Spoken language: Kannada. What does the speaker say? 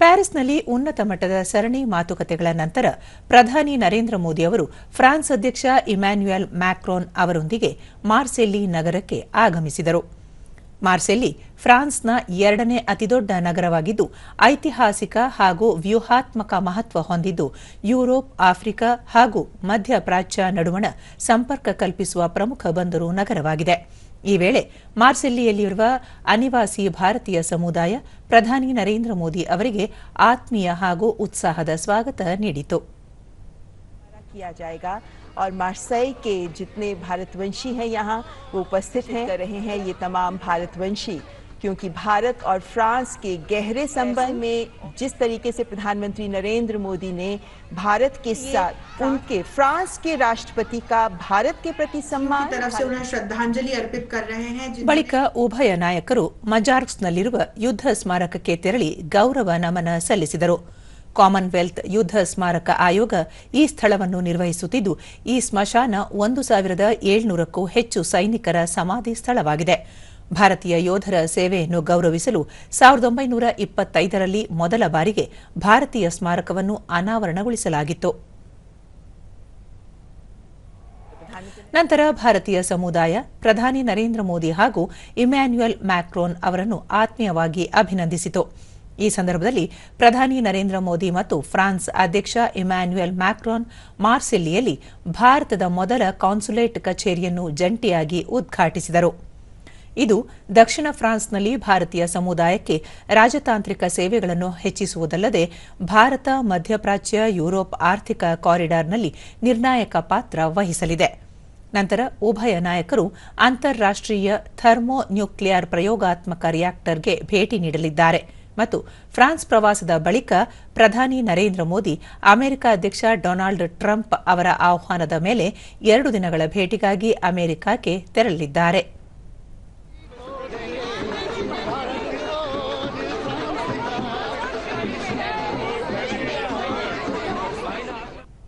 ಪ್ಯಾರಿಸ್ನಲ್ಲಿ ಉನ್ನತ ಮಟ್ಟದ ಸರಣಿ ಮಾತುಕತೆಗಳ ನಂತರ ಪ್ರಧಾನಿ ನರೇಂದ್ರ ಮೋದಿ ಅವರು ಫ್ರಾನ್ಸ್ ಅಧ್ಯಕ್ಷ ಇಮ್ಯಾನ್ಯುಯಲ್ ಮ್ಯಾಕ್ರೋನ್ ಅವರೊಂದಿಗೆ ಮಾರ್ಸೆಲ್ಲಿ ನಗರಕ್ಕೆ ಆಗಮಿಸಿದರು. ಮಾರ್ಸೆಲ್ಲಿ ಫ್ರಾನ್ಸ್ನ ಎರಡನೇ ಅತಿದೊಡ್ಡ ನಗರವಾಗಿದ್ದು, ಐತಿಹಾಸಿಕ ಹಾಗೂ ವ್ಯೂಹಾತ್ಮಕ ಮಹತ್ವ ಹೊಂದಿದ್ದು, ಯುರೋಪ್, ಆಫ್ರಿಕಾ ಹಾಗೂ ಮಧ್ಯಪ್ರಾಚ್ಯ ನಡುವಣ ಸಂಪರ್ಕ ಕಲ್ಪಿಸುವ ಪ್ರಮುಖ ಬಂದರು ನಗರವಾಗಿದೆ. ಈ ವೇಳೆ ಮಾರ್ಸೆಲ್ಲಿಯಲ್ಲಿರುವ ಅನಿವಾಸಿ ಭಾರತೀಯ ಸಮುದಾಯ ಪ್ರಧಾನಿ ನರೇಂದ್ರ ಮೋದಿ ಅವರಿಗೆ ಆತ್ಮೀಯ ಹಾಗೂ ಉತ್ಸಾಹದ ಸ್ವಾಗತ ನೀಡಿತು किया जाएगा और मार्सई के जितने भारतवंशी हैं यहाँ वो उपस्थित हैं कर रहे हैं ये तमाम भारतवंशी क्योंकि भारत और फ्रांस के गहरे संबंध में जिस तरीके से प्रधानमंत्री नरेंद्र मोदी ने भारत के साथ उनके फ्रांस के राष्ट्रपति का भारत के प्रति सम्मान तरफ से उन्हें श्रद्धांजलि अर्पित कर रहे हैं जिन्हें- ಬಳಿಕ ಉಭಯ ನಾಯಕರು ಮಜಾರ್ಕ್ಸ್ನಲ್ಲಿರುವ ಯುದ್ಧ ಸ್ಮಾರಕಕ್ಕೆ ತೆರಳಿ ಗೌರವ ನಮನ ಸಲ್ಲಿಸಿದರು ಕಾಮನ್ವೆಲ್ತ್ ಯುದ್ಧ ಸ್ಮಾರಕ ಆಯೋಗ ಈ ಸ್ಥಳವನ್ನು ನಿರ್ವಹಿಸುತ್ತಿದ್ದು ಈ ಸ್ಮಶಾನ ಒಂದು ಸಾವಿರದ ಏಳ್ನೂರಕ್ಕೂ ಹೆಚ್ಚು ಸೈನಿಕರ ಸಮಾಧಿ ಸ್ಥಳವಾಗಿದೆ ಭಾರತೀಯ ಯೋಧರ ಸೇವೆಯನ್ನು ಗೌರವಿಸಲು ಸಾವಿರದ ಒಂಬೈನೂರ ಇಪ್ಪತ್ತೈದರಲ್ಲಿ ಮೊದಲ ಬಾರಿಗೆ ಭಾರತೀಯ ಸ್ಮಾರಕವನ್ನು ಅನಾವರಣಗೊಳಿಸಲಾಗಿತ್ತು. ನಂತರ ಭಾರತೀಯ ಸಮುದಾಯ, ಪ್ರಧಾನಿ ನರೇಂದ್ರ ಮೋದಿ ಹಾಗೂ ಇಮ್ಯಾನ್ಯುಯಲ್ ಮ್ಯಾಕ್ರೋನ್ ಅವರನ್ನು ಆತ್ಮೀಯವಾಗಿ ಅಭಿನಂದಿಸಿತು. ಈ ಸಂದರ್ಭದಲ್ಲಿ ಪ್ರಧಾನಿ ನರೇಂದ್ರ ಮೋದಿ ಮತ್ತು ಫ್ರಾನ್ಸ್ ಅಧ್ಯಕ್ಷ ಇಮ್ಯಾನ್ಯುಯಲ್ ಮ್ಯಾಕ್ರೋನ್ ಮಾರ್ಸೆಲ್ಲಿಯಲ್ಲಿ ಭಾರತದ ಮೊದಲ ಕಾನ್ಸುಲೇಟ್ ಕಚೇರಿಯನ್ನು ಜಂಟಿಯಾಗಿ ಉದ್ಘಾಟಿಸಿದರು. ಇದು ದಕ್ಷಿಣ ಫ್ರಾನ್ಸ್ನಲ್ಲಿ ಭಾರತೀಯ ಸಮುದಾಯಕ್ಕೆ ರಾಜತಾಂತ್ರಿಕ ಸೇವೆಗಳನ್ನು ಹೆಚ್ಚಿಸುವುದಲ್ಲದೆ ಭಾರತ, ಮಧ್ಯಪ್ರಾಚ್ಯ, ಯುರೋಪ್ ಆರ್ಥಿಕ ಕಾರಿಡಾರ್ನಲ್ಲಿ ನಿರ್ಣಾಯಕ ಪಾತ್ರ ವಹಿಸಲಿದೆ. ನಂತರ ಉಭಯ ನಾಯಕರು ಅಂತಾರಾಷ್ಟೀಯ ಥರ್ಮೋ ನ್ಯೂಕ್ಲಿಯರ್ ಪ್ರಯೋಗಾತ್ಮಕ ರಿಯಾಕ್ಟರ್ಗೆ ಭೇಟಿ ನೀಡಲಿದ್ದಾರೆ ಮತ್ತು ಫ್ರಾನ್ಸ್ ಪ್ರವಾಸದ ಬಳಿಕ ಪ್ರಧಾನಿ ನರೇಂದ್ರ ಮೋದಿ, ಅಮೆರಿಕ ಅಧ್ಯಕ್ಷ ಡೊನಾಲ್ಡ್ ಟ್ರಂಪ್ ಅವರ ಆಹ್ವಾನದ ಮೇಲೆ ಎರಡು ದಿನಗಳ ಭೇಟಿಗಾಗಿ ಅಮೆರಿಕಕ್ಕೆ ತೆರಳಲಿದ್ದಾರೆ.